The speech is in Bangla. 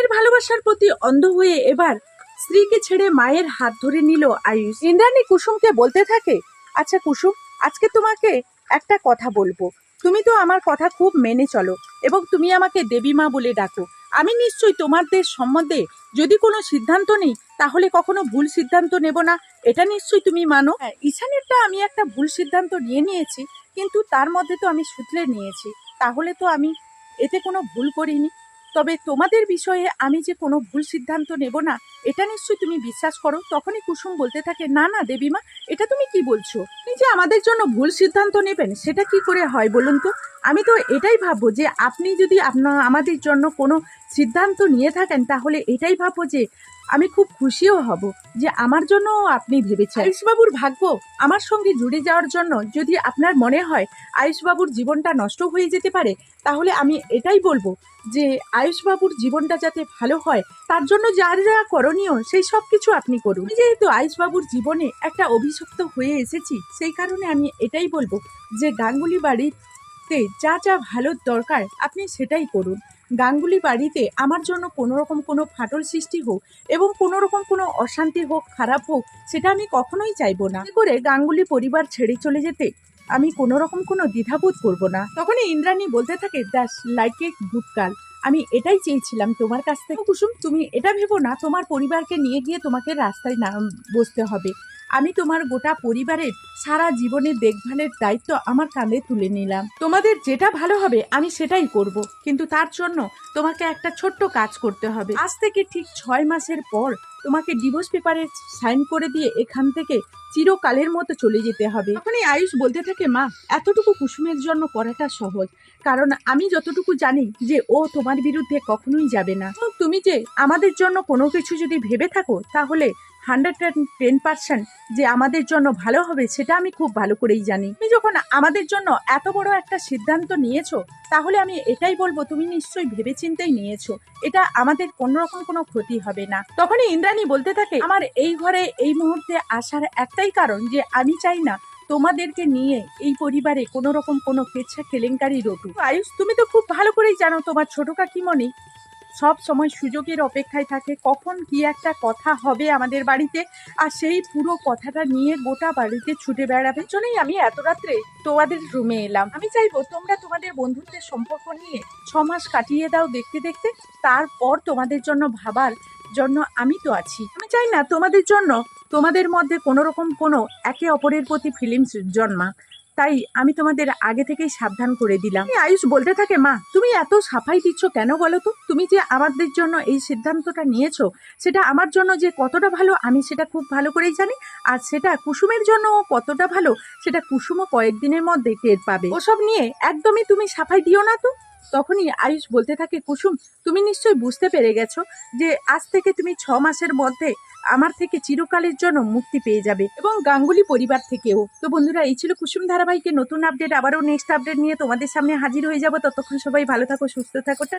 মায়ের ভালোবাসার প্রতি অন্ধ হয়ে এবার স্ত্রীকে ছেড়ে মায়ের হাত ধরে নিল আয়ুষ। ইন্দ্রাণী কুসুমকে বলতে থাকে আচ্ছা কুসুম, আজকে তোমাকে একটা কথা বলব। তুমি তো আমার কথা খুব মেনে চলো এবং তুমি আমাকে দেবী মা বলে ডাকো। আমি নিশ্চয়ই তোমাদের সম্বন্ধে যদি কোনো সিদ্ধান্ত নেই, তাহলে কখনো ভুল সিদ্ধান্ত নেব না। এটা নিশ্চয়ই তুমি মানো? হ্যাঁ ঈশানেরটা আমি একটা ভুল সিদ্ধান্ত নিয়ে নিয়েছি, কিন্তু তার মধ্যে তো আমি শুধরে নিয়েছি। তাহলে তো আমি এতে কোনো ভুল করিনি। তবে তোমাদের বিষয়ে আমি যে কোনো ভুল সিদ্ধান্ত নেব না, এটা নিশ্চয়ই তুমি বিশ্বাস করো, তখনই কুসুম বলতে থাকে, না না, দেবীমা, এটা তুমি কি বলছো? যে আমাদের জন্য ভুল সিদ্ধান্ত নেবেন, সেটা কি করে হয় বলুন তো? আমি তো এটাই ভাববো যে আপনি যদি আপনার আমাদের জন্য কোনো সিদ্ধান্ত নিয়ে থাকেন, তাহলে এটাই ভাববো যে আমি খুব খুশিও হব যে আমার জন্য আপনি ভেবেছেন। আয়ুষবাবুর ভাগ্য আমার সঙ্গে জুড়ে যাওয়ার জন্য যদি আপনার মনে হয় আয়ুষবাবুর জীবনটা নষ্ট হয়ে যেতে পারে তাহলে আমি এটাই বলব যে আয়ুষবাবুর জীবনটা যাতে ভালো হয় তার জন্য যা যা করণীয় সেই সব কিছু আপনি করুন। যেহেতু আয়ুষবাবুর জীবনে একটা অভিশপ্ত হয়ে এসেছি সেই কারণে আমি এটাই বলব যে গাঙ্গুলি বাড়িতে যা যা ভালো দরকার আপনি সেটাই করুন। গাঙ্গুলি বাড়িতে আমার জন্য কোনো রকম কোনো ফাটল সৃষ্টি হোক এবং কোনো রকম কোনো অশান্তি হোক, খারাপ হোক, সেটা আমি কখনোই চাইব না। করে গাঙ্গুলি পরিবার ছেড়ে চলে যেতে আমি কোনো রকম কোনো দ্বিধাবোধ করব না। তখনই ইন্দ্রাণী বলতে থাকে দ্যাস লাইক এ গুড আমি এটাই চেয়েছিলাম তোমার কাছ থেকে। কুসুম, তুমি এটা ভেবো না, তোমার পরিবারকে নিয়ে গিয়ে তোমাকে রাস্তায় না বসতে হবে। আমি তোমার গোটা পরিবারের সারা জীবনের দেখভালের দায়িত্ব আমার কাঁধে তুলে নিলাম। তোমাদের যেটা ভালো হবে, আমি সেটাই করব। কিন্তু তার জন্য তোমাকে একটা ছোট্ট কাজ করতে হবে। আজ থেকে ঠিক ছয় মাসের পর তোমাকে ডিভোর্স পেপারে সাইন করে দিয়ে এখান থেকে চিরকালের মতো চলে যেতে হবে। তখনই আয়ুষ বলতে থাকে, মা, এতটুকু কুসুমের জন্য করাটা সহজ। কারণ আমি যতটুকু জানি যে ও তোমার বিরুদ্ধে কখনোই যাবে না। তুমি যে আমাদের জন্য কোনো কিছু যদি ভেবে থাকো, তাহলে হান্ড্রেড টেন পার্সেন্ট যে আমাদের জন্য ভালো হবে, সেটা আমি খুব ভালো করেই জানি। তুমি যখন আমাদের জন্য এত বড় একটা সিদ্ধান্ত নিয়েছো, তাহলে আমি এটাই বলব, তুমি নিশ্চয়ই ভেবেচিন্তেই নিয়েছো, এটা আমাদের কোনো রকম কোনো ক্ষতি হবে না। তখনই ইন্দ্রাণী বলতে থাকে, আমার এই ঘরে এই মুহূর্তে আসার একটাই কারণ যে আমি চাই না তোমাদেরকে নিয়ে এই পরিবারে কোনো রকম কোনো কেচ্ছা কেলেঙ্কারি রটুক। আয়ুষ, তুমি তো খুব ভালো করেই জানো তোমার ছোট কাকিমণি সব সময় সুযোগের অপেক্ষায় থাকে, কখন কি একটা কথা হবে আমাদের বাড়িতে, আর সেই পুরো কথাটা নিয়ে গোটা বাড়িতে ছুটে বেড়াবে। জন্যই আমি এত রাত্রে তোমাদের রুমে এলাম। আমি চাইব তোমরা তোমাদের বন্ধুত্বের সম্পর্ক নিয়ে ছ মাস কাটিয়ে দাও দেখতে দেখতে, তারপর তোমাদের জন্য ভাবার জন্য আমি তো আছি। আমি চাই না তোমাদের জন্য, তোমাদের মধ্যে কোনো রকম কোনো একে অপরের প্রতি ফিলিংস জন্মা তাই আমি তোমাদের আগে থেকেই সাবধান করে দিলাম। আয়ুষ বলতে থাকে, মা, তুমি এত সাফাই দিচ্ছ কেন বলো তো? তুমি যে আমাদের জন্য এই সিদ্ধান্তটা নিয়েছো, সেটা আমার জন্য যে কতটা ভালো, আমি সেটা খুব ভালো করেই জানি। আর সেটা কুসুমের জন্য কতটা ভালো, সেটা কুসুমও কয়েকদিনের মধ্যে টের পাবে। ওসব নিয়ে একদমই তুমি সাফাই দিও না তো? তখনই আয়ুষ বলতে থাকে, কুসুম, তুমি নিশ্চয়ই বুঝতে পেরে গেছো যে আজ থেকে তুমি ছ মাসের মধ্যে আমার থেকে চিরকালের জন্য মুক্তি পেয়ে যাবে এবং গাঙ্গুলি পরিবার থেকেও। তো বন্ধুরা, এই ছিল কুসুম ধারাবাহিকের নতুন আপডেট আবারও নেক্সট আপডেট নিয়ে তোমাদের সামনে হাজির হয়ে যাব। ততক্ষণ সবাই ভালো থাকো, সুস্থ থাকো।